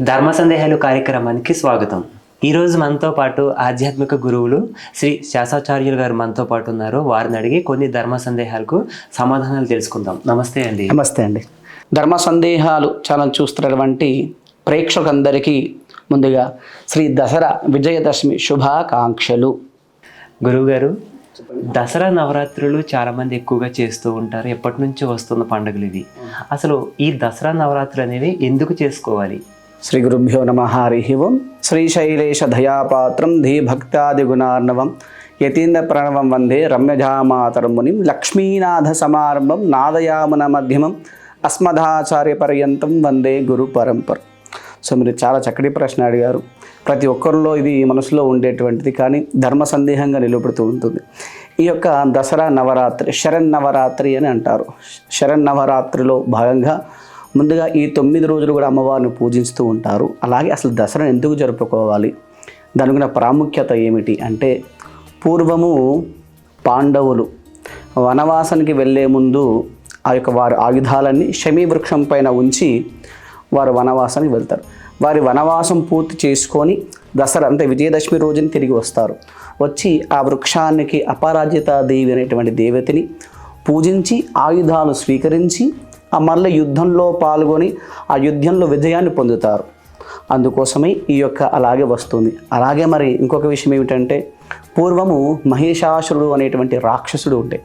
ధర్మ సందేహాలు కార్యక్రమానికి స్వాగతం. ఈరోజు మనతో పాటు ఆధ్యాత్మిక గురువులు శ్రీ శాసాచార్యులు గారు మనతో పాటు ఉన్నారు. వారిని అడిగి కొన్ని ధర్మ సందేహాలకు సమాధానాలు తెలుసుకుందాం. నమస్తే అండి. నమస్తే అండి. ధర్మ సందేహాలు ఛానల్ చూస్తున్నటువంటి ప్రేక్షకులందరికీ ముందుగా శ్రీ దసరా విజయదశమి శుభాకాంక్షలు. గురువు గారు దసరా నవరాత్రులు చాలా మంది ఎక్కువగా చేస్తూ ఉంటారు. ఎప్పటి నుంచి వస్తున్న పండుగలు ఇవి? అసలు ఈ దసరా నవరాత్రులు అనేవి ఎందుకు చేసుకోవాలి? శ్రీ గురుభ్యో నమ హరి ఓం. శ్రీశైలేశ దయాపాత్రం ధీభక్తాది గుణార్ణవం యతీంద్ర ప్రణవం వందే రమ్యజామాతరం మునిం లక్ష్మీనాథ సమారంభం నాదయామన మధ్యమం అస్మదాచార్య పర్యంతం వందే గురు పరంపర సో మీరు చాలా చక్కటి ప్రశ్న అడిగారు. ప్రతి ఒక్కరిలో ఇది మనసులో ఉండేటువంటిది కానీ ధర్మ సందేహంగా నిలబడుతూ ఉంటుంది. ఈ యొక్క దసరా నవరాత్రి శరణ్ నవరాత్రి అని అంటారు. శరణ్ నవరాత్రిలో భాగంగా ముందుగా ఈ తొమ్మిది రోజులు కూడా అమ్మవారిని పూజిస్తూ ఉంటారు. అలాగే అసలు దసరా ఎందుకు జరుపుకోవాలి? దానికి ప్రాముఖ్యత ఏమిటి అంటే పూర్వము పాండవులు వనవాసానికి వెళ్ళే ముందు ఆ యొక్క వారి ఆయుధాలన్నీ శమీ వృక్షం పైన ఉంచి వారు వనవాసానికి వెళ్తారు. వారి వనవాసం పూర్తి చేసుకొని దసరా అంటే విజయదశమి రోజున తిరిగి వస్తారు. వచ్చి ఆ వృక్షానికి అపరాజిత దేవి అనేటువంటి దేవతని పూజించి ఆయుధాలు స్వీకరించి ఆ మళ్ళీ యుద్ధంలో పాల్గొని ఆ యుద్ధంలో విజయాన్ని పొందుతారు. అందుకోసమే ఈ యొక్క అలాగే వస్తుంది. అలాగే మరి ఇంకొక విషయం ఏమిటంటే పూర్వము మహిషాసురుడు అనేటువంటి రాక్షసుడు ఉండే.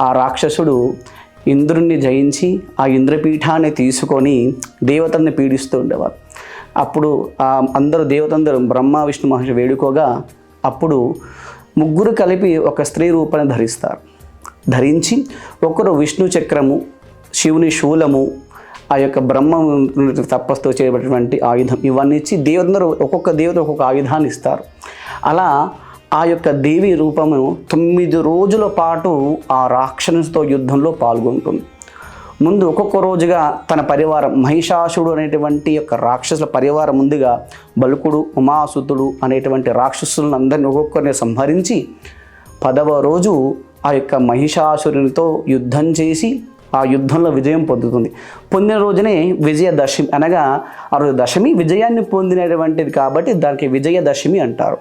ఆ రాక్షసుడు ఇంద్రుణ్ణి జయించి ఆ ఇంద్రపీఠాన్ని తీసుకొని దేవతల్ని పీడిస్తూ ఉండేవారు. అప్పుడు ఆ అందరూ దేవతందరూ బ్రహ్మ విష్ణు మహర్షి వేడుకోగా అప్పుడు ముగ్గురు కలిపి ఒక స్త్రీ రూపాన్ని ధరిస్తారు. ధరించి ఒకరు విష్ణు చక్రము శివుని శూలము ఆ యొక్క బ్రహ్మ తపస్సుతో చేయబడినటువంటి ఆయుధం ఇవన్నీ ఇచ్చి దేవతందరూ ఒక్కొక్క దేవత ఒక్కొక్క ఆయుధాన్ని ఇస్తారు. అలా ఆ యొక్క దేవి రూపము తొమ్మిది రోజుల పాటు ఆ రాక్షసుతో యుద్ధంలో పాల్గొంటుంది. ముందు ఒక్కొక్క రోజుగా తన పరివారం మహిషాసుడు అనేటువంటి యొక్క రాక్షసుల పరివారం ముందుగా బలుకుడు ఉమాసుతుడు అనేటువంటి రాక్షసులను అందరిని ఒక్కొక్కరిని సంహరించి పదవ రోజు ఆ యొక్క మహిషాసురునితో యుద్ధం చేసి ఆ యుద్ధంలో విజయం పొందుతుంది. పొందిన రోజునే విజయదశమి అనగా ఆ రోజు దశమి విజయాన్ని పొందినటువంటిది కాబట్టి దానికి విజయదశమి అంటారు.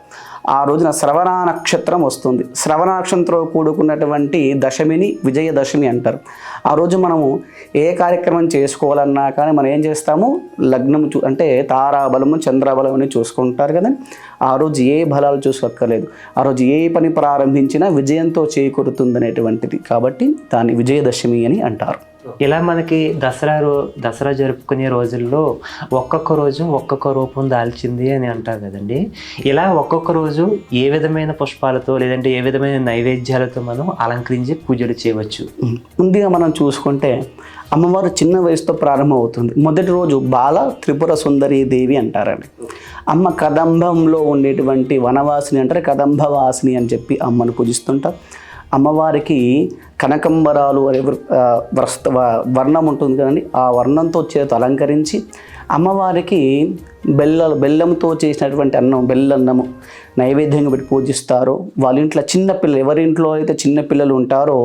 ఆ రోజున శ్రవణ నక్షత్రం వస్తుంది. శ్రవణ నక్షత్రంతో కూడుకున్నటువంటి దశమిని విజయదశమి అంటారు. ఆ రోజు మనము ఏ కార్యక్రమం చేసుకోవాలన్నా కానీ మనం ఏం చేస్తాము? లగ్నం చూ అంటే తారాబలము చంద్రబలం అని చూసుకుంటారు కదా. ఆ రోజు ఏ బలాలు చూసుకోక్కర్లేదు. ఆ రోజు ఏ పని ప్రారంభించినా విజయంతో చేకూరుతుంది అనేటువంటిది కాబట్టి దాన్ని విజయదశమి అని అంటారు. ఇలా మనకి దసరా రో దసరా జరుపుకునే రోజుల్లో ఒక్కొక్క రోజు ఒక్కొక్క రూపం దాల్చింది అని అంటారు కదండి. ఇలా ఒక్కొక్క రోజు ఏ విధమైన పుష్పాలతో లేదంటే ఏ విధమైన నైవేద్యాలతో మనం అలంకరించి పూజలు చేయవచ్చు? ముందుగా మనం చూసుకుంటే అమ్మవారు చిన్న వయసుతో ప్రారంభమవుతుంది. మొదటి రోజు బాల త్రిపుర సుందరి దేవి అంటారండి. అమ్మ కదంబంలో ఉండేటువంటి వనవాసిని అంటారు కదంబవాసిని అని చెప్పి అమ్మను పూజిస్తుంటారు. అమ్మవారికి కనకంబరాలు అనే వృ- వర్ణం ఉంటుంది కదండి. ఆ వర్ణంతో చేత అలంకరించి అమ్మవారికి బెల్ల బెల్లంతో చేసినటువంటి అన్నం బెల్లన్నము. నైవేద్యంగా పెట్టి పూజిస్తారో వాళ్ళ ఇంట్లో చిన్న పిల్లలు ఎవరింట్లో అయితే చిన్న పిల్లలు ఉంటారో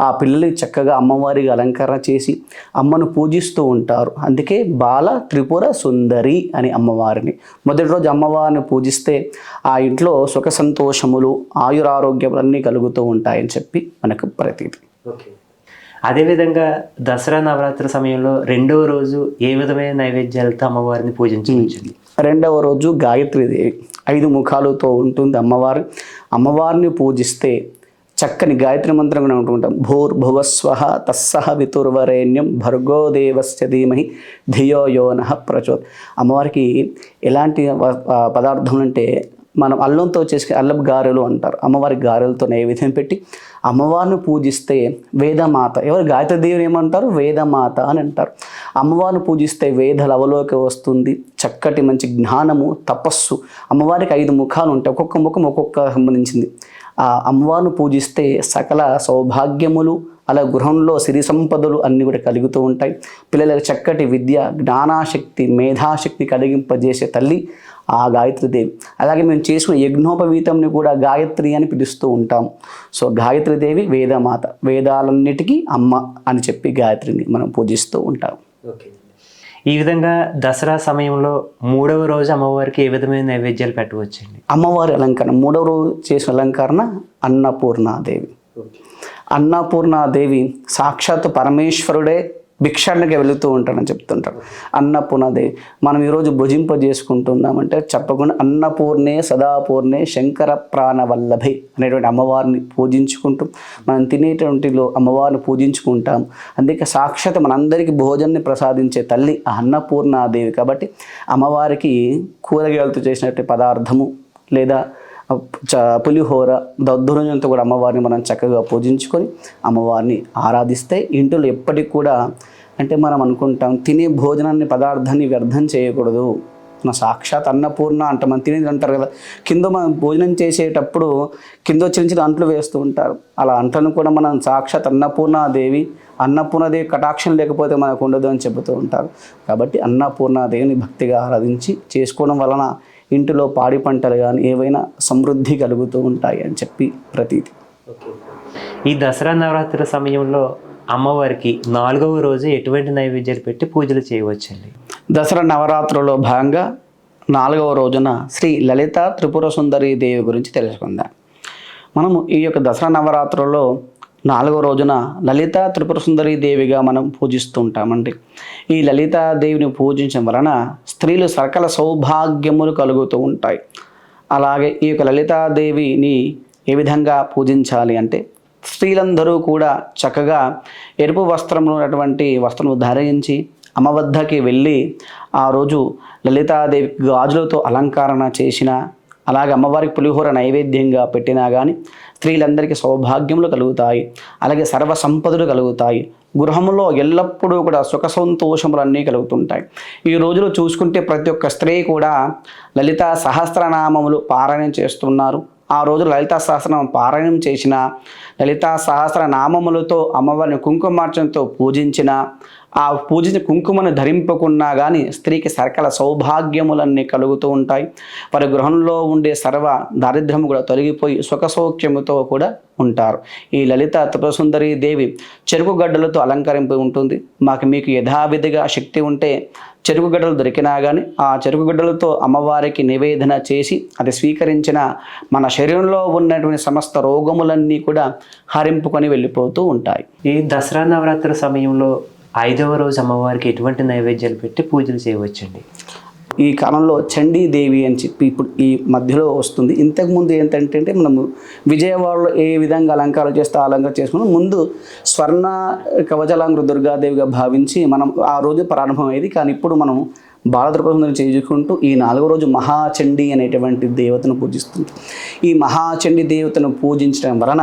ఆ పిల్లల్ని చక్కగా అమ్మవారికి అలంకరణ చేసి అమ్మను పూజిస్తూ ఉంటారు. అందుకే బాల త్రిపుర సుందరి అని అమ్మవారిని. మొదటి రోజు అమ్మవారిని పూజిస్తే ఆ ఇంట్లో సుఖ సంతోషములు ఆయురారోగ్యములు అన్నీ కలుగుతూ ఉంటాయని చెప్పి మనకు ప్రతీతి. ఓకే. అదేవిధంగా దసరా నవరాత్రి సమయంలో రెండవ రోజు ఏ విధమైన నైవేద్యాలతో అమ్మవారిని పూజించవచ్చు రెండవ రోజు గాయత్రీదేవి ఐదు ముఖాలతో ఉంటుంది అమ్మవారు. అమ్మవారిని పూజిస్తే చక్కని గాయత్రి మంత్రం కూడా ఉంటుంటాం భూర్భువస్వ తస్సహ వితుర్వరేణ్యం భర్గో దేవస్య ధీమహి ధియో యోన ప్రచోద్. అమ్మవారికి ఎలాంటి వ- పదార్థం అంటే మనం అల్లంతో చేసుకునే అల్లపు గారెలు అంటారు. అమ్మవారి గారెలతో నైవేద్యం పెట్టి అమ్మవారిని పూజిస్తే వేదమాత. ఎవరు? గాయత్రీదేవిని ఏమంటారు? వేదమాత అని అంటారు. అమ్మవారిని పూజిస్తే వేద లవలోకి వస్తుంది. చక్కటి మంచి జ్ఞానము తపస్సు. అమ్మవారికి ఐదు ముఖాలు ఉంటాయి. ఒక్కొక్క ముఖం ఒక్కొక్క సంబంధించింది. ఆ అమ్మవారిని పూజిస్తే సకల సౌభాగ్యములు అలా గృహంలో సిరి సంపదలు అన్నీ కూడా కలుగుతూ ఉంటాయి. పిల్లలకు చక్కటి విద్య జ్ఞానాశక్తి మేధాశక్తి కలిగింపజేసే తల్లి ఆ గాయత్రీదేవి అలాగే మేము చేసుకున్న యజ్ఞోపవీతంని కూడా గాయత్రి అని పిలుస్తూ ఉంటాం. సో గాయత్రీదేవి వేదమాత. వేదాలన్నిటికీ అమ్మ అని చెప్పి గాయత్రిని మనం పూజిస్తూ ఉంటాం. ఓకే. ఈ విధంగా దసరా సమయంలో మూడవ రోజు అమ్మవారికి ఏ విధమైన నైవేద్యాలు పెట్టవచ్చండి? అమ్మవారి అలంకరణ మూడవ రోజు చేసిన అలంకరణ అన్నపూర్ణాదేవి. అన్నపూర్ణాదేవి సాక్షాత్ పరమేశ్వరుడే భిక్షానికి వెళుతూ ఉంటాడని చెప్తుంటాడు అన్నపూర్ణదే మనం ఈరోజు భుజింప చేసుకుంటున్నామంటే చెప్పకుండా అన్నపూర్ణే సదాపూర్ణే శంకర ప్రాణవల్లభే అనేటువంటి అమ్మవారిని పూజించుకుంటూ మనం తినేటువంటిలో అమ్మవారిని పూజించుకుంటాం. అందుకే సాక్షాత్ మనందరికీ భోజనాన్ని ప్రసాదించే తల్లి ఆ అన్నపూర్ణాదేవి. కాబట్టి అమ్మవారికి కూరగాయలతో చేసినట్టు పదార్థము లేదా చ పులిహోర దద్దురంజంతో కూడా అమ్మవారిని మనం చక్కగా పూజించుకొని అమ్మవారిని ఆరాధిస్తే ఇంట్లో ఎప్పటికి కూడా అంటే మనం అనుకుంటాం తినే భోజనాన్ని పదార్థాన్ని వ్యర్థం చేయకూడదు. మన సాక్షాత్ అన్నపూర్ణ అంట మనం తినేది అంటారు కదా. కింద మనం భోజనం చేసేటప్పుడు కింద చిన్న చిన్న అంట్లు వేస్తూ ఉంటారు. అలా అంట్లను కూడా మనం సాక్షాత్ అన్నపూర్ణాదేవి అన్నపూర్ణాదేవి కటాక్షం లేకపోతే మనకు ఉండదు అని చెబుతూ ఉంటారు. కాబట్టి అన్నపూర్ణాదేవిని భక్తిగా ఆరాధించి చేసుకోవడం వలన ఇంటిలో పాడి పంటలు కానీ ఏవైనా సమృద్ధి కలుగుతూ ఉంటాయి అని చెప్పి ప్రతీతి. ఈ దసరా నవరాత్రి సమయంలో అమ్మవారికి నాలుగవ రోజు ఎటువంటి నైవేద్యాలు పెట్టి పూజలు చేయవచ్చండి? దసరా నవరాత్రుల్లో భాగంగా నాలుగవ రోజున శ్రీ లలిత త్రిపుర సుందరి దేవి గురించి తెలుసుకుందాం. మనము ఈ యొక్క దసరా నవరాత్రుల్లో నాలుగవ రోజున లలిత త్రిపుర సుందరి దేవిగా మనం పూజిస్తూ ఉంటామండి ఈ లలితా దేవిని పూజించడం వలన స్త్రీలు సకల సౌభాగ్యములు కలుగుతూ ఉంటాయి. అలాగే ఈ యొక్క లలితాదేవిని ఏ విధంగా పూజించాలి అంటే స్త్రీలందరూ కూడా చక్కగా ఎరుపు వస్త్రములు ఉన్నటువంటి వస్త్రము ధరించి అమ్మ వద్దకి వెళ్ళి ఆ రోజు లలితాదేవి గాజులతో అలంకరణ చేసిన అలాగే అమ్మవారికి పులిహోర నైవేద్యంగా పెట్టినా కానీ స్త్రీలందరికీ సౌభాగ్యములు కలుగుతాయి. అలాగే సర్వ సంపదలు కలుగుతాయి. గృహంలో ఎల్లప్పుడూ కూడా సుఖ సంతోషములన్నీ కలుగుతుంటాయి. ఈ రోజులో చూసుకుంటే ప్రతి ఒక్క స్త్రీ కూడా లలిత సహస్రనామములు పారాయణం చేస్తున్నారు. ఆ రోజు లలితా సహస్రం పారాయణం చేసిన లలితా సహస్రనామములతో అమ్మవారిని కుంకుమార్చనతో పూజించిన ఆ పూజించిన కుంకుమను ధరింపకున్నా కానీ స్త్రీకి సకల సౌభాగ్యములన్నీ కలుగుతూ ఉంటాయి. వారి గృహంలో ఉండే సర్వ దారిద్ర్యము కూడా తొలగిపోయి సుఖ సౌఖ్యముతో కూడా ఉంటారు. ఈ లలిత త్రిపురసుందరి దేవి చెరుకు గడ్డలతో అలంకరింపు ఉంటుంది. మాకు మీకు యథావిధిగా శక్తి ఉంటే చెరుకు గడ్డలు దొరికినా కానీ ఆ చెరుకు గడ్డలతో అమ్మవారికి నివేదన చేసి అది స్వీకరించిన మన శరీరంలో ఉన్నటువంటి సమస్త రోగములన్నీ కూడా హరింపుకొని వెళ్ళిపోతూ ఉంటాయి. ఈ దసరా నవరాత్రి సమయంలో ఐదవ రోజు అమ్మవారికి ఎటువంటి నైవేద్యాలు పెట్టి పూజలు చేయవచ్చండి? ఈ కాలంలో చండీదేవి అని చెప్పి ఇప్పుడు ఈ మధ్యలో వస్తుంది. ఇంతకుముందు ఏంటంటే మనము విజయవాడలో ఏ విధంగా అలంకారం చేస్తే ఆ అలంకారం చేసుకున్నాం ముందు స్వర్ణ కవచలాంగ్ర దుర్గాదేవిగా భావించి మనం ఆ రోజు ప్రారంభమయ్యేది. కానీ ఇప్పుడు మనం బాలద్రపందరం చేయించుకుంటూ ఈ నాలుగో రోజు మహాచండి అనేటువంటి దేవతను పూజిస్తుంది ఈ మహాచండి దేవతను పూజించడం వలన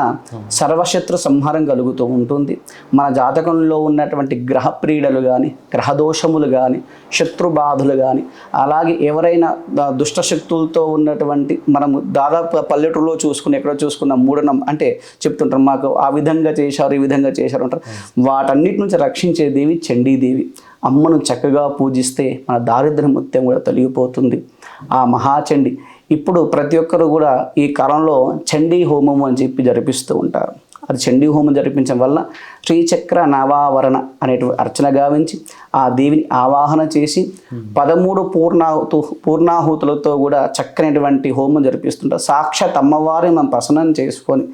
సర్వశత్రు సంహారం కలుగుతూ ఉంటుంది. మన జాతకంలో ఉన్నటువంటి గ్రహ ప్రీడలు కానీ గ్రహదోషములు కానీ శత్రు బాధలు కానీ అలాగే ఎవరైనా దుష్టశక్తులతో దుష్ట ఉన్నటువంటి మనము దాదాపు పల్లెటూరులో చూసుకుని ఎక్కడో చూసుకున్న మూఢనం అంటే చెప్తుంటారు మాకు ఆ విధంగా చేశారు ఈ విధంగా చేశారు అంటారు. వాటన్నిటి నుంచి రక్షించే దేవి చండీదేవి. అమ్మను చక్కగా పూజిస్తే మన దారిద్ర్య మొత్తం కూడా తొలగిపోతుంది. ఆ మహాచండి ఇప్పుడు ప్రతి ఒక్కరు కూడా ఈ కాలంలో చండీ హోమము అని చెప్పి జరిపిస్తూ ఉంటారు. అది చండీ హోమం జరిపించడం వల్ల శ్రీచక్ర నవావరణ అనేటువంటి అర్చన గావించి ఆ దేవిని ఆవాహన చేసి పదమూడు పూర్ణాహుతు పూర్ణాహుతులతో కూడా చక్కనటువంటి హోమం జరిపిస్తుంటారు. సాక్షాత్ అమ్మవారిని మనం ప్రసన్నం చేసుకొని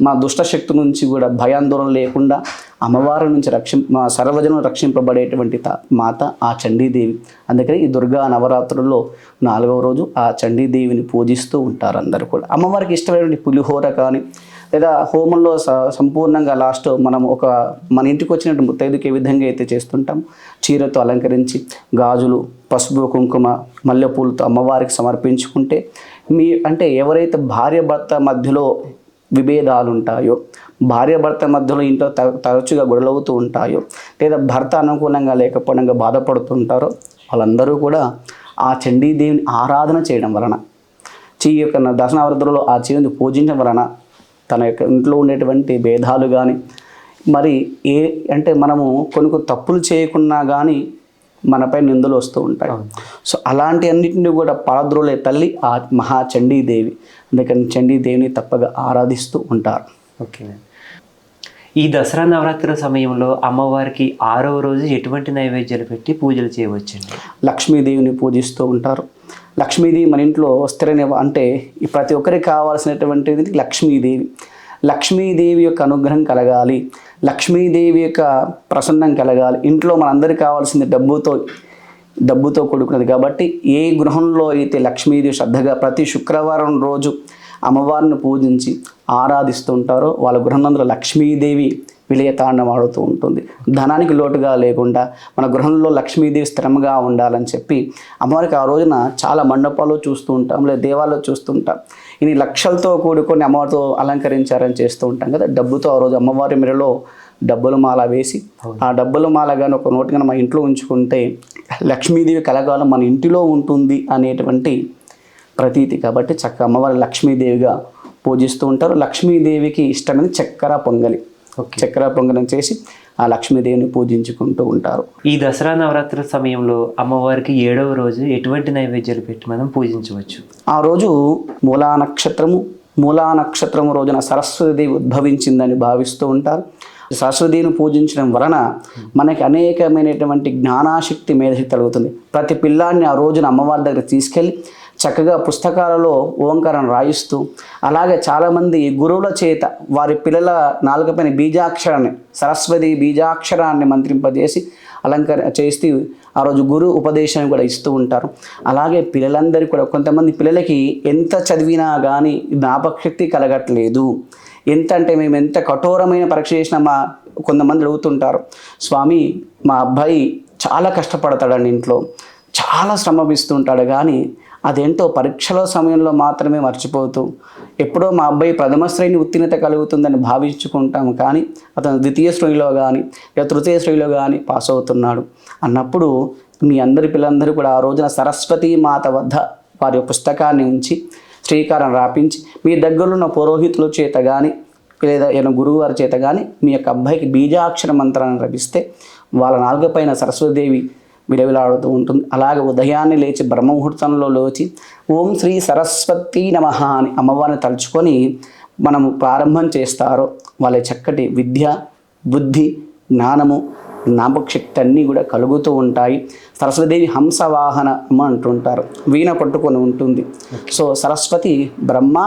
మా దుష్టశక్తి నుంచి కూడా భయాందోళన లేకుండా అమ్మవారి నుంచి రక్షి మా సర్వజనం రక్షింపబడేటువంటి మాత ఆ చండీదేవి. అందుకని ఈ దుర్గా నవరాత్రుల్లో నాలుగవ రోజు ఆ చండీదేవిని పూజిస్తూ ఉంటారు అందరూ కూడా. అమ్మవారికి ఇష్టమైనటువంటి పులిహోర కానీ లేదా హోమంలో స సంపూర్ణంగా లాస్ట్ మనం ఒక మన ఇంటికి వచ్చినట్టు ముత్తైదుకి ఏ విధంగా అయితే చేస్తుంటాం చీరతో అలంకరించి గాజులు పసుపు కుంకుమ మల్లెపూలతో అమ్మవారికి సమర్పించుకుంటే మీ అంటే ఎవరైతే భార్య భర్త మధ్యలో విభేదాలు ఉంటాయో భార్య భర్త మధ్యలో ఇంట్లో త- తరచుగా గొడవలవుతూ ఉంటాయో లేదా భర్త అనుకూలంగా లేకపోవడంగా బాధపడుతుంటారో వాళ్ళందరూ కూడా ఆ చండీదేవిని ఆరాధన చేయడం వలన చీ యొక్క దశనవరతులలో ఆ చీని పూజించడం వలన తన యొక్క ఇంట్లో ఉండేటువంటి భేదాలు కానీ మరి ఏ అంటే మనము కొన్ని కొన్ని తప్పులు చేయకున్నా కానీ మనపై నిందలు వస్తూ ఉంటాయి. సో అలాంటి అన్నింటినీ కూడా పారద్రోలే తల్లి ఆ మహా చండీదేవి. అందుకని చండీదేవిని తప్పగా ఆరాధిస్తూ ఉంటారు. ఓకే. ఈ దసరా నవరాత్రుల సమయంలో అమ్మవారికి ఆరవ రోజు ఎటువంటి నైవేద్యాలు పెట్టి పూజలు చేయవచ్చండి? లక్ష్మీదేవిని పూజిస్తూ ఉంటారు. లక్ష్మీదేవి మన ఇంట్లో స్థిర నివ అంటే ఈ ప్రతి ఒక్కరికి కావాల్సినటువంటిది లక్ష్మీదేవి. లక్ష్మీదేవి యొక్క అనుగ్రహం కలగాలి. లక్ష్మీదేవి యొక్క ప్రసన్నం కలగాలి. ఇంట్లో మనందరికీ కావాల్సింది డబ్బుతో డబ్బుతో కూడుకున్నది. కాబట్టి ఏ గృహంలో అయితే లక్ష్మీదేవి శ్రద్ధగా ప్రతి శుక్రవారం రోజు అమ్మవారిని పూజించి ఆరాధిస్తూ ఉంటారో వాళ్ళ గృహంలో లక్ష్మీదేవి విలయతాండం ఆడుతూ ఉంటుంది. ధనానికి లోటుగా లేకుండా మన గృహంలో లక్ష్మీదేవి స్థిరంగా ఉండాలని చెప్పి అమ్మవారికి ఆ రోజున చాలా మండపాలు చూస్తూ ఉంటాం లేదా దేవాల్లో చూస్తుంటాం ఇన్ని లక్షలతో కూడుకొని అమ్మవారితో అలంకరించారని చేస్తూ ఉంటాం కదా. డబ్బుతో ఆ రోజు అమ్మవారి మెడలో డబ్బుల మాల వేసి ఆ డబ్బుల మాల కానీ ఒక నోటి కానీ మన ఇంట్లో ఉంచుకుంటే లక్ష్మీదేవి కలగాలం మన ఇంటిలో ఉంటుంది అనేటువంటి ప్రతీతి. కాబట్టి చక్క అమ్మవారి లక్ష్మీదేవిగా పూజిస్తూ ఉంటారు. లక్ష్మీదేవికి ఇష్టమైన చక్కెర పొంగలి. ఓకే. చక్కెర పొంగలం చేసి ఆ లక్ష్మీదేవిని పూజించుకుంటూ ఉంటారు. ఈ దసరా నవరాత్రుల సమయంలో అమ్మవారికి ఏడవ రోజు ఎటువంటి నైవేద్యాలు పెట్టి మనం పూజించవచ్చు? ఆ రోజు మూలా నక్షత్రము మూలా నక్షత్రము రోజున సరస్వతీదేవి ఉద్భవించిందని భావిస్తూ ఉంటారు. సరస్వతిని పూజించడం వలన మనకి అనేకమైనటువంటి జ్ఞానాశక్తి మేధశక్తి కలుగుతుంది. ప్రతి పిల్లాన్ని ఆ రోజున అమ్మవారి దగ్గర తీసుకెళ్ళి చక్కగా పుస్తకాలలో ఓంకారం రాయిస్తూ అలాగే చాలామంది గురువుల చేత వారి పిల్లల నాలుకపైన బీజాక్షరాన్ని సరస్వతి బీజాక్షరాన్ని మంత్రింపజేసి అలంకర చేస్తూ ఆ రోజు గురు ఉపదేశాన్ని కూడా ఇస్తూ ఉంటారు. అలాగే పిల్లలందరికీ కూడా కొంతమంది పిల్లలకి ఎంత చదివినా కానీ జ్ఞాపకశక్తి కలగట్లేదు. ఎంత అంటే మేము ఎంత కఠోరమైన పరీక్ష చేసినా మా కొంతమంది అడుగుతుంటారు స్వామి మా అబ్బాయి చాలా కష్టపడతాడండి ఇంట్లో చాలా శ్రమపిస్తుంటాడు కానీ అదేంటో పరీక్షల సమయంలో మాత్రమే మర్చిపోతూ ఎప్పుడో మా అబ్బాయి ప్రథమ శ్రేణి ఉత్తీర్ణత కలుగుతుందని భావించుకుంటాము కానీ అతను ద్వితీయ శ్రేణిలో కానీ లేదా తృతీయ శ్రేణిలో కానీ పాస్ అవుతున్నాడు. అన్నప్పుడు మీ అందరి పిల్లలందరూ కూడా ఆ రోజున సరస్వతీ మాత వద్ద వారి యొక్క పుస్తకాన్ని ఉంచి శ్రీకారం రాపించి మీ దగ్గరున్న పురోహితుల చేత కానీ లేదా ఏదైనా గురువు వారి చేత కానీ మీ యొక్క అబ్బాయికి బీజాక్షర మంత్రాన్ని రపిస్తే వాళ్ళ నాలుగు పైన సరస్వతిదేవి విడవిలాడుతూ ఉంటుంది. అలాగే ఉదయాన్నే లేచి బ్రహ్మముహూర్తంలో లేచి ఓం శ్రీ సరస్వతి నమ అని అమ్మవారిని తలుచుకొని మనము ప్రారంభం చేస్తారో వాళ్ళ చక్కటి విద్య బుద్ధి జ్ఞానము జ్ఞాపకశక్తి అన్నీ కూడా కలుగుతూ ఉంటాయి. సరస్వతిదేవి హంసవాహన అంటుంటారు. వీణ పట్టుకొని ఉంటుంది. సో సరస్వతి బ్రహ్మ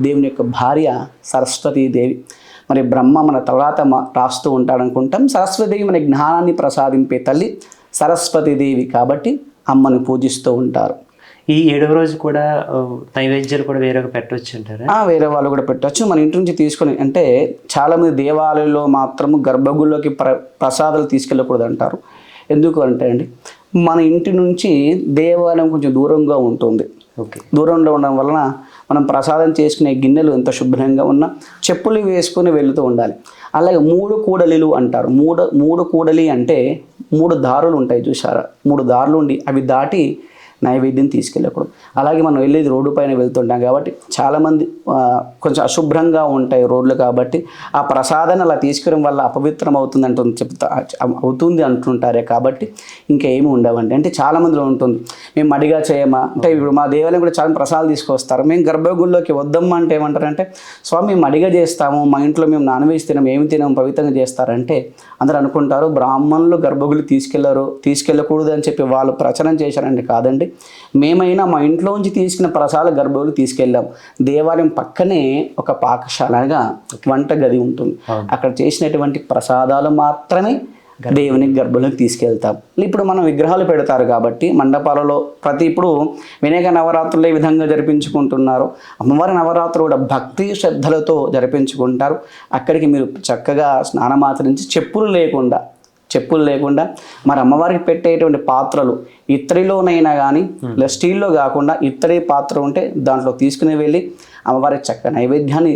దేవుని యొక్క భార్య సరస్వతీదేవి. మరి బ్రహ్మ మన తర్వాత రాస్తూ ఉంటాడు అనుకుంటాం సరస్వతిదేవి మన జ్ఞానాన్ని ప్రసాదింపే తల్లి సరస్వతీదేవి కాబట్టి అమ్మని పూజిస్తూ ఉంటారు. ఈ ఏడవ రోజు కూడా నైవేద్యాలు కూడా వేరొక పెట్టవచ్చు అంటారా? ఆ, వేరే వాళ్ళు కూడా పెట్టచ్చు. మన ఇంటి నుంచి తీసుకొని అంటే చాలామంది దేవాలయంలో మాత్రము గర్భగుడిలోకి ప్ర ప్రసాదాలు తీసుకెళ్ళకూడదు అంటారు. ఎందుకు అంటే అండి మన ఇంటి నుంచి దేవాలయం కొంచెం దూరంగా ఉంటుంది. ఓకే. దూరంలో ఉండడం వలన మనం ప్రసాదం చేసుకునే గిన్నెలు ఎంత శుభ్రంగా ఉన్నా చెప్పులు వేసుకొని వెళుతూ ఉండాలి. అలాగే మూడు కూడలిలు అంటారు. మూడు మూడు కూడలి అంటే మూడు దారులు ఉంటాయి చూసారా మూడు దారులు ఉండి అవి దాటి నైవేద్యం తీసుకెళ్ళకూడదు. అలాగే మనం వెళ్ళేది రోడ్డు పైన వెళ్తుంటాం కాబట్టి చాలామంది కొంచెం అశుభ్రంగా ఉంటాయి రోడ్లు కాబట్టి ఆ ప్రసాదాన్ని అలా తీసుకురం వల్ల అపవిత్రం అవుతుంది అంటుంది చెప్తా అవుతుంది అంటుంటారే కాబట్టి ఇంకేమి ఉండవండి. అంటే చాలామందిలో ఉంటుంది. మేము మడిగా చేయమా? అంటే ఇప్పుడు మా దేవాలయం కూడా చాలా ప్రసాదాలు తీసుకొస్తారు. మేము గర్భగుడిలోకి వద్దమ్మా అంటే ఏమంటారంటే స్వామి మేము మడిగా చేస్తాము మా ఇంట్లో మేము నాన్ వెజ్ తినము ఏమి తినము పవిత్రంగా చేస్తారంటే అందరూ అనుకుంటారు. బ్రాహ్మణులు గర్భగులు తీసుకెళ్ళరు తీసుకెళ్ళకూడదు అని చెప్పి వాళ్ళు ప్రచారం చేశారండి కాదండి. మేమైనా మా ఇంట్లోంచి తీసుకున్న ప్రసాద గర్భగుడి తీసుకెళ్ళాం. దేవాలయం పక్కనే ఒక పాకశాలగా వంట గది ఉంటుంది. అక్కడ చేసినటువంటి ప్రసాదాలు మాత్రమే దేవుని గర్భంలోకి తీసుకెళ్తాం. ఇప్పుడు మనం విగ్రహాలు పెడతారు కాబట్టి మండపాలలో ప్రతి ఇప్పుడు వినాయక నవరాత్రులు ఏ విధంగా జరిపించుకుంటున్నారు అమ్మవారి నవరాత్రులు కూడా భక్తి శ్రద్ధలతో జరిపించుకుంటారు. అక్కడికి మీరు చక్కగా స్నానమాచరించి చెప్పులు లేకుండా చెప్పులు లేకుండా మరి అమ్మవారికి పెట్టేటువంటి పాత్రలు ఇత్తడిలోనైనా కానీ లేదా స్టీల్లో కాకుండా ఇత్తడి పాత్ర ఉంటే దాంట్లో తీసుకుని వెళ్ళి అమ్మవారికి చక్క నైవేద్యాన్ని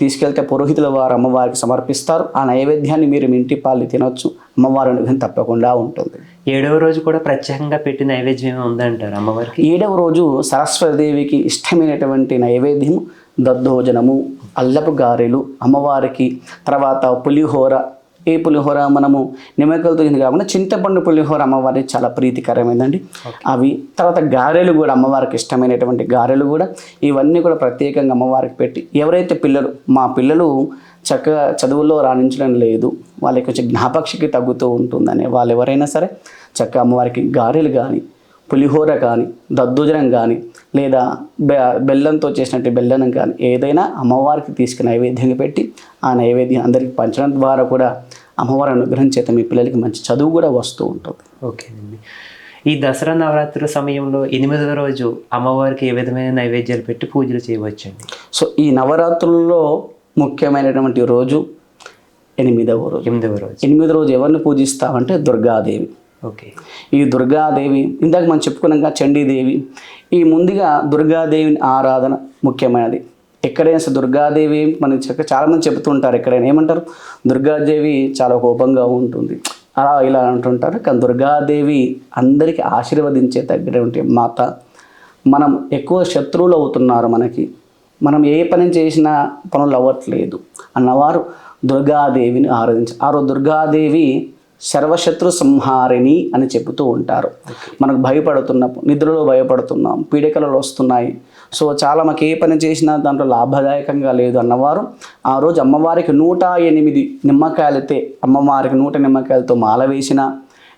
తీసుకెళ్తే పురోహితుల వారు అమ్మవారికి సమర్పిస్తారు. ఆ నైవేద్యాన్ని మీరు ఇంటి పాలు తినొచ్చు. అమ్మవారి అనుగ్రహం తప్పకుండా ఉంటుంది. ఏడవ రోజు కూడా ప్రత్యేకంగా పెట్టి నైవేద్యం ఉందంటారు అమ్మవారికి? ఏడవ రోజు సరస్వతిదేవికి ఇష్టమైనటువంటి నైవేద్యము దద్దోజనము అల్లపు గారెలు అమ్మవారికి తర్వాత పులిహోర ఏ పులిహోర మనము నిమ్మకాయలతో ఇది కాకుండా చింతపండు పులిహోర అమ్మవారికి చాలా ప్రీతికరమైందండి. అవి తర్వాత గారెలు కూడా అమ్మవారికి ఇష్టమైనటువంటి గారెలు కూడా ఇవన్నీ కూడా ప్రత్యేకంగా అమ్మవారికి పెట్టి ఎవరైతే పిల్లలు మా పిల్లలు చక్కగా చదువుల్లో రాణించడం లేదు వాళ్ళకి కొంచెం జ్ఞాపకశక్తి తగ్గుతూ ఉంటుందని వాళ్ళు ఎవరైనా సరే చక్కగా అమ్మవారికి గారెలు కానీ పులిహోర కానీ దద్దోజనం కానీ లేదా బె బెల్లంతో చేసినట్టు బెల్లం కానీ ఏదైనా అమ్మవారికి తీసుకుని నైవేద్యంగా పెట్టి ఆ నైవేద్యం అందరికి పంచడం ద్వారా కూడా అమ్మవారి అనుగ్రహం చేత మీ పిల్లలకి మంచి చదువు కూడా వస్తూ ఉంటుంది. ఓకేనండి ఈ దసరా నవరాత్రుల సమయంలో ఎనిమిదవ రోజు అమ్మవారికి ఏ విధమైన నైవేద్యాలు పెట్టి పూజలు చేయవచ్చండి? సో ఈ నవరాత్రుల్లో ముఖ్యమైనటువంటి రోజు ఎనిమిదవ రోజు. ఎనిమిదవ రోజు. ఎనిమిది రోజు ఎవరిని పూజిస్తామంటే దుర్గాదేవి. ఓకే. ఈ దుర్గాదేవి ఇందాక మనం చెప్పుకున్నాక చండీదేవి ఈ ముందుగా దుర్గాదేవిని ఆరాధన ముఖ్యమైనది. ఎక్కడైనా సరే దుర్గాదేవి మన చక్క చాలామంది చెప్తుంటారు ఎక్కడైనా ఏమంటారు? దుర్గాదేవి చాలా కోపంగా ఉంటుంది. అలా ఇలా అంటుంటారు. కానీ దుర్గాదేవి అందరికీ ఆశీర్వదించే తగ్గటువంటి మాత మనం ఎక్కువ శత్రువులు అవుతున్నారు మనకి. మనం ఏ పని చేసినా పనులు అవ్వట్లేదు అన్నవారు దుర్గాదేవిని ఆరాధించ ఆ రోజు దుర్గాదేవి సర్వశత్రు సంహారిణి అని చెబుతూ ఉంటారు. మనకు భయపడుతున్నప్పుడు నిద్రలో భయపడుతున్నాం పీడికలు వస్తున్నాయి సో చాలా మాకు ఏ పని చేసినా దాంట్లో లాభదాయకంగా లేదు అన్నవారు. ఆ రోజు అమ్మవారికి నూట ఎనిమిది నిమ్మకాయలతే అమ్మవారికి నూట నిమ్మకాయలతో మాల వేసిన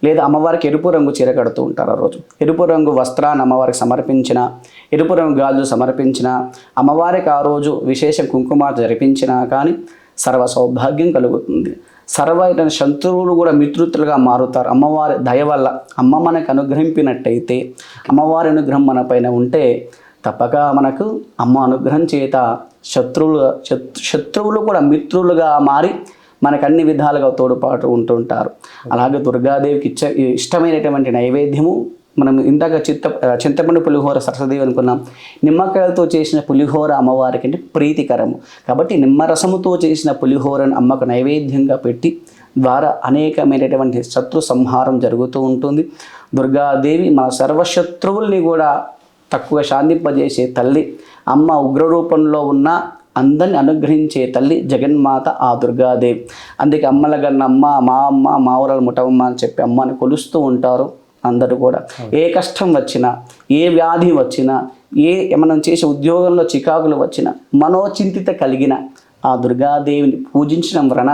లేదా అమ్మవారికి ఎరుపు రంగు చీర కడుతూ ఉంటారు ఆ రోజు. ఎరుపు రంగు వస్త్రాన్ని అమ్మవారికి సమర్పించిన ఎరుపు రంగు గాజులు సమర్పించిన అమ్మవారికి ఆ రోజు విశేష కుంకుమ జరిపించినా కానీ సర్వ సౌభాగ్యం కలుగుతుంది. సర్వ శత్రువులు కూడా మిత్రుతులుగా మారుతారు. అమ్మవారి దయ వల్ల అమ్మ మనకు అనుగ్రహింపినట్టయితే అమ్మవారి అనుగ్రహం మన పైన ఉంటే తప్పక మనకు అమ్మ అనుగ్రహం చేత శత్రువులు శత్రువులు కూడా మిత్రులుగా మారి మనకు అన్ని విధాలుగా తోడుపాటు ఉంటుంటారు. అలాగే దుర్గాదేవికి ఇచ్చ ఇష్టమైనటువంటి నైవేద్యము మనం ఇందాక చిత్త చింతపండు పులిహోర సరస్వదేవి అనుకున్నాం. నిమ్మకాయలతో చేసిన పులిహోర అమ్మవారికి అంటే ప్రీతికరము. కాబట్టి నిమ్మరసముతో చేసిన పులిహోరను అమ్మకు నైవేద్యంగా పెట్టి ద్వారా అనేకమైనటువంటి శత్రు సంహారం జరుగుతూ ఉంటుంది. దుర్గాదేవి మన సర్వశత్రువుల్ని కూడా తక్కువ శాంతింపజేసే తల్లి అమ్మ ఉగ్ర రూపంలో ఉన్న అందరిని అనుగ్రహించే తల్లి జగన్మాత ఆ దుర్గాదేవి. అందుకే అమ్మల గన్న అమ్మ మా అమ్మ మా ఊరల ముఠవమ్మ అని చెప్పి అమ్మని కొలుస్తూ ఉంటారు అందరూ కూడా. ఏ కష్టం వచ్చినా ఏ వ్యాధి వచ్చినా ఏ మనం చేసే ఉద్యోగంలో చికాకులు వచ్చినా మనోచింతిత కలిగిన ఆ దుర్గాదేవిని పూజించడం వలన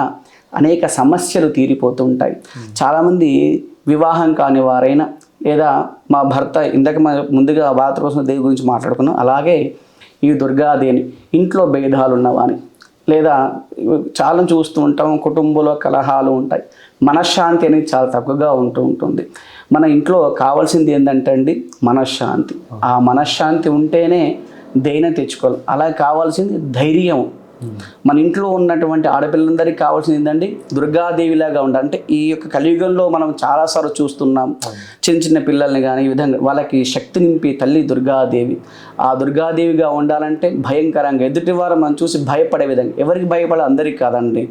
అనేక సమస్యలు తీరిపోతూ ఉంటాయి. చాలామంది వివాహం కాని వారైనా లేదా మా భర్త ఇందాక మన ముందుగా కోసం దేవి గురించి మాట్లాడుకున్నాం? అలాగే ఈ దుర్గాదేవిని ఇంట్లో భేదాలు ఉన్నవాని లేదా చాలా చూస్తూ ఉంటాం కుటుంబంలో కలహాలు ఉంటాయి. మనశ్శాంతి అనేది చాలా తక్కువగా ఉంటూ ఉంటుంది. మన ఇంట్లో కావాల్సింది ఏంటంటే అండి మనశ్శాంతి. ఆ మనశ్శాంతి ఉంటేనే ధైర్యం తెచ్చుకోవాలి? అలా కావాల్సింది ధైర్యం. మన ఇంట్లో ఉన్నటువంటి ఆడపిల్లలందరికీ కావాల్సింది ఏంటంటే దుర్గాదేవిలాగా ఉండాలి. అంటే ఈ యొక్క కలియుగంలో మనం చాలాసార్లు చూస్తున్నాం. చిన్న చిన్న పిల్లల్ని కానీ ఈ విధంగా వాళ్ళకి శక్తి నింపి తల్లి దుర్గాదేవి. ఆ దుర్గాదేవిగా ఉండాలంటే భయంకరంగా. ఎదుటి వారు మనం చూసి భయపడే విధంగా. ఎవరికి భయపడాలి అందరికీ కాదండి.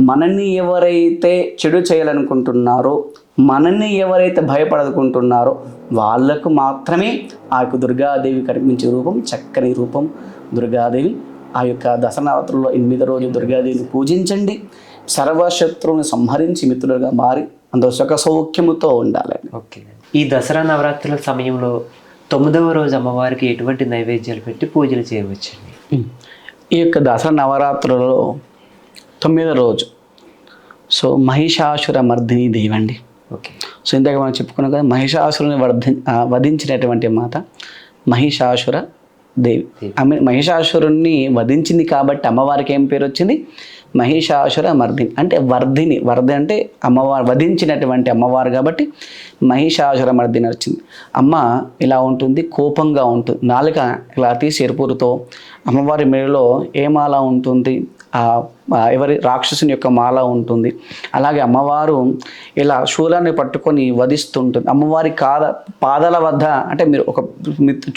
మనల్ని ఎవరైతే చెడు చేయాలనుకుంటున్నారో మనల్ని ఎవరైతే భయపడదుకుంటున్నారో వాళ్ళకు మాత్రమే ఆ యొక్క దుర్గాదేవి కనిపించే రూపం చక్కని రూపం దుర్గాదేవి ఆ యొక్క దశనవతుల్లో ఎనిమిది రోజు దుర్గాదేవిని పూజించండి. సర్వశత్రువుని సంహరించి మిత్రులుగా మారి అందులో సుఖ సౌఖ్యముతో ఉండాలని. ఓకే. ఈ దసరా నవరాత్రుల సమయంలో తొమ్మిదవ రోజు అమ్మవారికి ఎటువంటి నైవేద్యాలు పెట్టి పూజలు చేయవచ్చండి? ఈ యొక్క దసరా నవరాత్రులలో తొమ్మిదో రోజు. సో మహిషాసుర మర్దిని దేవండి. ఓకే. సో ఇందాక మనం చెప్పుకున్నాం కదా మహిషాసురుని వర్ధి వధించినటువంటి మాత మహిషాసుర దేవి. ఆమె మహిషాసురుణ్ణి వధించింది కాబట్టి అమ్మవారికి ఏం పేరు వచ్చింది? మహిషాసుర మర్దిని. అంటే వర్ధిని. వర్ధి అంటే అమ్మవారు వధించినటువంటి అమ్మవారు కాబట్టి మహిషాసుర మర్దిని వచ్చింది. అమ్మ ఇలా ఉంటుంది కోపంగా ఉంటుంది. నాలుక ఇలా తీసి ఎరుపురుతో అమ్మవారి మెడలో ఏ మాల ఉంటుంది? ఎవరి రాక్షసుని యొక్క మాల ఉంటుంది. అలాగే అమ్మవారు ఇలా శూలాన్ని పట్టుకొని వధిస్తుంటుంది. అమ్మవారి కాద పాదాల వద్ద అంటే మీరు ఒక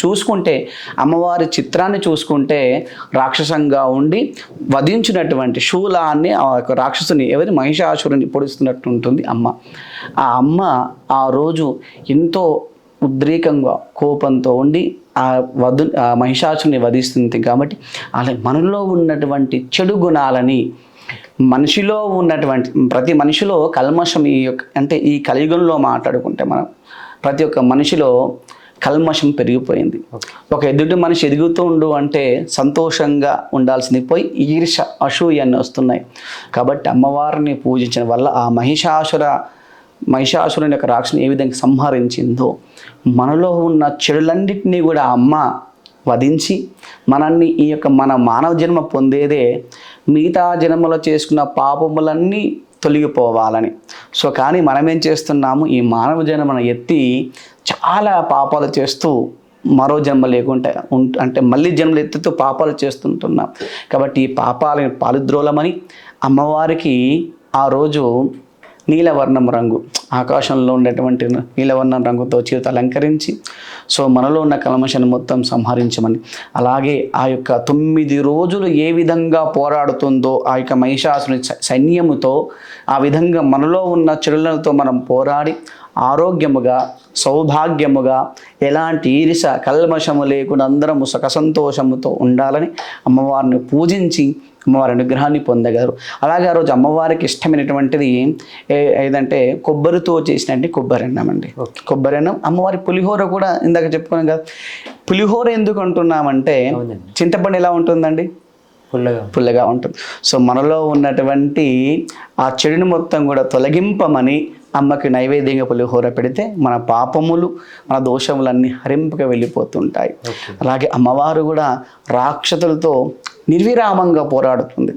చూసుకుంటే అమ్మవారి చిత్రాన్ని చూసుకుంటే రాక్షసంగా ఉండి వధించినటువంటి శూలాన్ని ఆ యొక్క రాక్షసుని ఎవరి మహిషాసురుని పొడిస్తున్నట్టు ఉంటుంది అమ్మ. ఆ అమ్మ ఆ రోజు ఎంతో ఉద్రేకంగా కోపంతో ఉండి ఆ వధు ఆ మహిషాసుని వధిస్తుంది కాబట్టి అలా మనలో ఉన్నటువంటి చెడు గుణాలని మనిషిలో ఉన్నటువంటి ప్రతి మనిషిలో కల్మషం ఈ యొక్క అంటే ఈ కలియుగంలో మాట్లాడుకుంటే మనం ప్రతి ఒక్క మనిషిలో కల్మషం పెరిగిపోయింది. ఒక ఎదుటి మనిషి ఎదుగుతూ ఉండు అంటే సంతోషంగా ఉండాల్సింది పోయి ఈర్ష అసూయ అన్నీ వస్తున్నాయి. కాబట్టి అమ్మవారిని పూజించడం వల్ల ఆ మహిషాసుర మహిషాసురుని యొక్క రాక్షని ఏ విధంగా సంహరించిందో. మనలో ఉన్న చెడులన్నింటినీ కూడా అమ్మ వధించి మనల్ని ఈ యొక్క మన మానవ జన్మ పొందేదే మిగతా జన్మలో చేసుకున్న పాపములన్నీ తొలగిపోవాలని. సో కానీ మనం ఏం చేస్తున్నాము? ఈ మానవ జన్మను ఎత్తి చాలా పాపాలు చేస్తూ మరో జన్మ లేకుంటే అంటే మళ్ళీ జన్మలు ఎత్తుతూ పాపాలు చేస్తుంటున్నాం. కాబట్టి ఈ పాపాలని పాలుద్రోలమని అమ్మవారికి ఆ రోజు నీలవర్ణం రంగు. ఆకాశంలో ఉండేటువంటి నీలవర్ణం రంగుతో చేతి అలంకరించి సో మనలో ఉన్న కల్మషాన్ని మొత్తం సంహరించమని. అలాగే ఆ యొక్క తొమ్మిది రోజులు ఏ విధంగా పోరాడుతుందో ఆ యొక్క మహిషాసుని సై- సైన్యముతో ఆ విధంగా మనలో ఉన్న చెడులతో మనం పోరాడి ఆరోగ్యముగా సౌభాగ్యముగా ఎలాంటి ఈరిస కల్మషము లేకుండా అందరము సుఖ సంతోషముతో ఉండాలని అమ్మవారిని పూజించి అమ్మవారి అనుగ్రహాన్ని పొందగలరు. అలాగే ఆ రోజు అమ్మవారికి ఇష్టమైనటువంటిది ఏదంటే కొబ్బరితో చేసినట్టు కొబ్బరి అన్నం అండి. ఓకే. కొబ్బరి అన్నం. అమ్మవారి పులిహోర కూడా ఇందాక చెప్పుకున్నాం కదా. పులిహోర ఎందుకు అంటున్నామంటే. చింతపండు ఎలా ఉంటుందండి? పుల్లగా పుల్లగా ఉంటుంది. సో మనలో ఉన్నటువంటి ఆ చెడుని మొత్తం కూడా తొలగింపమని అమ్మకి నైవేద్యంగా పులిహోర పెడితే మన పాపములు మన దోషములన్నీ హరింపక వెళ్ళిపోతుంటాయి. అలాగే అమ్మవారు కూడా రాక్షసులతో నిర్విరామంగా పోరాడుతుంది.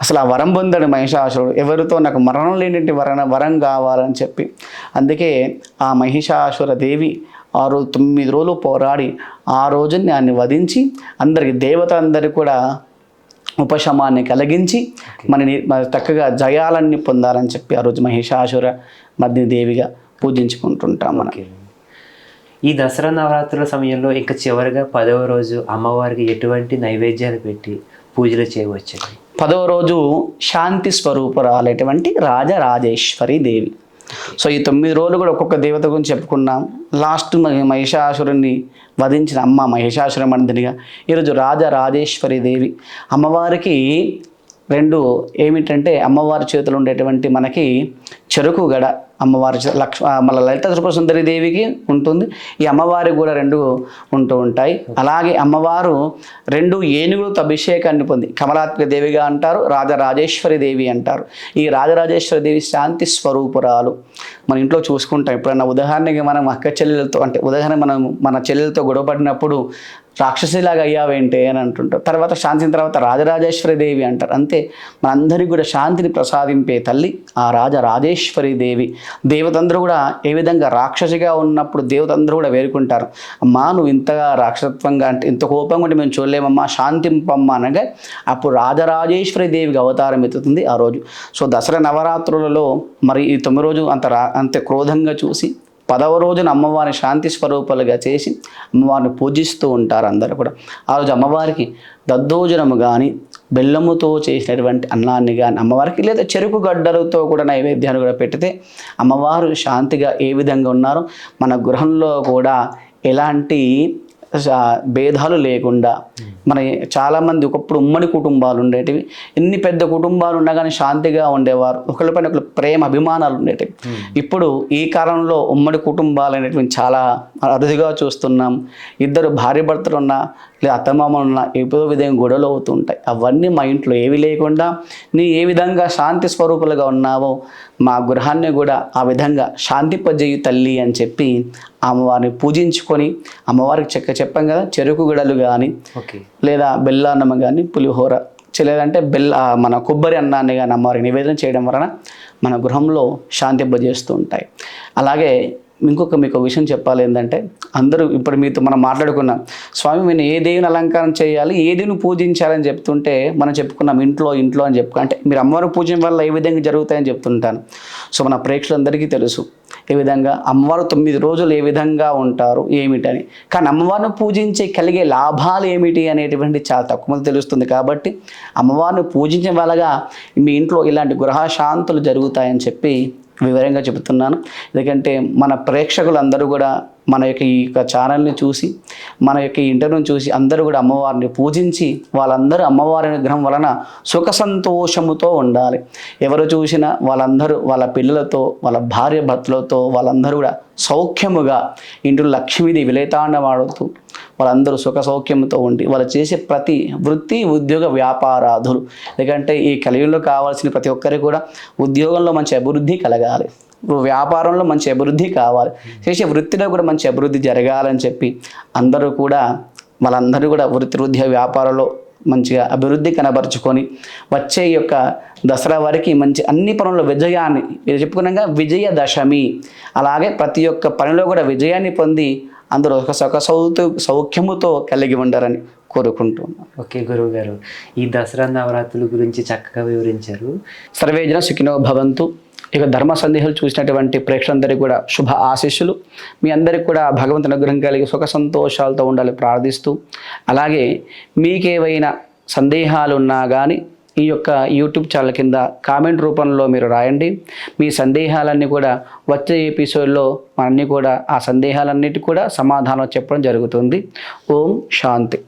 అసలు ఆ వరం పొందాడు మహిషాసురుడు ఎవరితో నాకు మరణం లేనిటి వరణ వరం కావాలని చెప్పి. అందుకే ఆ మహిషాసుర దేవి ఆ రోజు తొమ్మిది రోజులు పోరాడి ఆ రోజుని ఆయన్ని వధించి అందరికి దేవత అందరికి కూడా ఉపశమాన్ని కలిగించి మనని మన చక్కగా జయాలన్నీ పొందాలని చెప్పి ఆ రోజు మహిషాసుర మధ్య దేవిగా పూజించుకుంటుంటాం మనం. ఓకే. ఈ దసరా నవరాత్రుల సమయంలో ఇంకా చివరిగా పదవ రోజు అమ్మవారికి ఎటువంటి నైవేద్యాలు పెట్టి పూజలు చేయవచ్చు పదవ రోజు శాంతి స్వరూపురాలైనటువంటి రాజరాజేశ్వరి దేవి. సో ఈ తొమ్మిది రోజులు కూడా ఒక్కొక్క దేవత గురించి చెప్పుకున్నాం. లాస్ట్ మహిషాసురుని వధించిన అమ్మ మహిషాసురమర్దినిగా ఈరోజు రాజరాజేశ్వరి దేవి అమ్మవారికి రెండు ఏమిటంటే అమ్మవారి చేతులు ఉండేటువంటి మనకి చెరుకు గడ అమ్మవారి చే- లక్ష మన లలిత సుందరి దేవికి ఉంటుంది. ఈ అమ్మవారికి కూడా రెండు ఉంటూ ఉంటాయి. అలాగే అమ్మవారు రెండు ఏనుగులతో అభిషేకాన్ని పొంది కమలాత్మిక దేవిగా అంటారు రాజరాజేశ్వరి దేవి అంటారు. ఈ రాజరాజేశ్వరి దేవి శాంతి స్వరూపురాలు. మన ఇంట్లో చూసుకుంటాం. ఎప్పుడన్నా ఉదాహరణకి మనం అక్క చెల్లెలతో అంటే ఉదాహరణ మనం మన చెల్లెలతో గొడవపడినప్పుడు రాక్షసిలాగా అయ్యావేంటే అని అంటుంటారు. తర్వాత శాంతిన తర్వాత రాజరాజేశ్వరి దేవి అంటారు. అంతే మనందరికీ కూడా శాంతిని ప్రసాదింపే తల్లి ఆ రాజరాజేశ్వరి దేవి. దేవతందరూ కూడా ఏ విధంగా రాక్షసిగా ఉన్నప్పుడు దేవతందరూ కూడా వేరుకుంటారు. అమ్మా నువ్వు ఇంతగా రాక్షసత్వంగా అంటే ఇంత కోపంగా ఉంటే మేము చూడలేమమ్మా శాంతింపమ్మా అనగా అప్పుడు రాజరాజేశ్వరి దేవికి అవతారం ఎత్తుతుంది ఆ రోజు. సో దసరా నవరాత్రులలో మరి ఈ తొమ్మిది రోజు అంత రా అంత క్రోధంగా చూసి పదవ రోజున అమ్మవారిని శాంతి స్వరూపాలుగా చేసి అమ్మవారిని పూజిస్తూ ఉంటారు అందరూ కూడా. ఆ రోజు అమ్మవారికి దద్దోజనము కానీ బెల్లముతో చేసినటువంటి అన్నాన్ని కానీ అమ్మవారికి లేదా చెరుకు గడ్డలతో కూడా నైవేద్యాన్ని కూడా పెడితే అమ్మవారు శాంతిగా ఏ విధంగా ఉన్నారో మన గృహంలో కూడా ఎలాంటి భేదాలు లేకుండా మన చాలామంది ఒకప్పుడు ఉమ్మడి కుటుంబాలు ఉండేటివి. ఎన్ని పెద్ద కుటుంబాలు ఉన్నా కానీ శాంతిగా ఉండేవారు. ఒకరిపైన ఒకరు ప్రేమ అభిమానాలు ఉండేటివి. ఇప్పుడు ఈ కాలంలో ఉమ్మడి కుటుంబాలు అనేటివి చాలా అరుదుగా చూస్తున్నాం. ఇద్దరు భార్య భర్తలు ఉన్నా లేదా అత్తమామలు ఉన్నా ఏదో విధంగా గొడవలు అవుతూ ఉంటాయి. అవన్నీ మా ఇంట్లో ఏవి లేకుండా నీ ఏ విధంగా శాంతి స్వరూపులుగా ఉన్నావో మా గృహాన్ని కూడా ఆ విధంగా శాంతింపజేయు తల్లి అని చెప్పి అమ్మవారిని పూజించుకొని అమ్మవారికి చెక్క చెప్పాం కదా చెరుకు గడలు కానీ ఓకే. లేదా బెల్లాన్నం కానీ పులిహోర లేదంటే బెల్ల మన కొబ్బరి అన్నాన్ని కానీ అమ్మవారికి నివేదన చేయడం వలన మన గృహంలో శాంతింపజేస్తూ ఉంటాయి. అలాగే ఇంకొక మీకు విషయం చెప్పాలి ఏంటంటే అందరూ ఇప్పుడు మీతో మనం మాట్లాడుకున్నాం స్వామి నేను ఏ దేవుని అలంకారం చేయాలి? ఏ దేవుని పూజించాలని చెప్తుంటే మనం చెప్పుకున్నాం ఇంట్లో ఇంట్లో అని చెప్పుకో అంటే మీరు అమ్మవారి పూజ వల్ల ఏ విధంగా జరుగుతాయని చెప్తుంటాను. సో మన ప్రేక్షకులందరికీ తెలుసు ఏ విధంగా? అమ్మవారు తొమ్మిది రోజులు ఏ విధంగా ఉంటారు? ఏమిటని? కానీ అమ్మవారిని పూజించే కలిగే లాభాలు ఏమిటి అనేటువంటి చాలా తక్కువ మంది తెలుస్తుంది కాబట్టి అమ్మవారిని పూజించే వలగా మీ ఇంట్లో ఇలాంటి గృహశాంతులు జరుగుతాయని చెప్పి వివరంగా చెబుతున్నాను. ఎందుకంటే మన ప్రేక్షకులందరూ కూడా మన యొక్క ఈ యొక్క ఛానల్ని చూసి మన యొక్క ఇంటర్ను ఇంటర్వ్యూని చూసి అందరూ కూడా అమ్మవారిని పూజించి వాళ్ళందరూ అమ్మవారి అనుగ్రహం వలన సుఖ సంతోషముతో ఉండాలి. ఎవరు చూసినా వాళ్ళందరూ వాళ్ళ పిల్లలతో వాళ్ళ భార్య భర్తలతో వాళ్ళందరూ కూడా సౌఖ్యముగా ఇంట్లో లక్ష్మీదేవి విలేతాండమాడుతూ వాళ్ళందరూ సుఖ సౌఖ్యంతో ఉండి వాళ్ళు చేసే ప్రతి వృత్తి ఉద్యోగ వ్యాపారాధులు ఎందుకంటే ఈ కలియుగంలో కావాల్సిన ప్రతి ఒక్కరికి కూడా ఉద్యోగంలో మంచి అభివృద్ధి కలగాలి. వ్యాపారంలో మంచి అభివృద్ధి కావాలి. చేసే వృత్తిలో కూడా మంచి అభివృద్ధి జరగాలని చెప్పి అందరూ కూడా వాళ్ళందరూ కూడా వృత్తి వృద్ధి వ్యాపారంలో మంచిగా అభివృద్ధి కనబరుచుకొని వచ్చే యొక్క దసరా వారికి మంచి అన్ని పనుల్లో విజయాన్ని చెప్పుకున్నాక విజయదశమి అలాగే ప్రతి ఒక్క పనిలో కూడా విజయాన్ని పొంది అందరూ ఒక సుఖ సౌతు సౌఖ్యముతో కలిగి ఉండాలని కోరుకుంటున్నాను ఓకే గురువు గారు ఈ దసరా నవరాత్రుల గురించి చక్కగా వివరించారు. సర్వేజన సుఖినో భవంతు. ఇక ధర్మ సందేహాలు చూసినటువంటి ప్రేక్షకులందరికీ కూడా శుభ ఆశీస్సులు. మీ అందరికీ కూడా భగవంతుని అనుగ్రహం కలిగి సుఖ సంతోషాలతో ఉండాలి ప్రార్థిస్తూ. అలాగే మీకేవైనా సందేహాలు ఉన్నా కానీ ఈ యొక్క యూట్యూబ్ ఛానల్ కింద కామెంట్ రూపంలో మీరు రాయండి. మీ సందేహాలన్నీ కూడా వచ్చే ఎపిసోడ్లో మనన్నీ కూడా ఆ సందేహాలన్నిటి కూడా సమాధానం చెప్పడం జరుగుతుంది. ఓం శాంతి.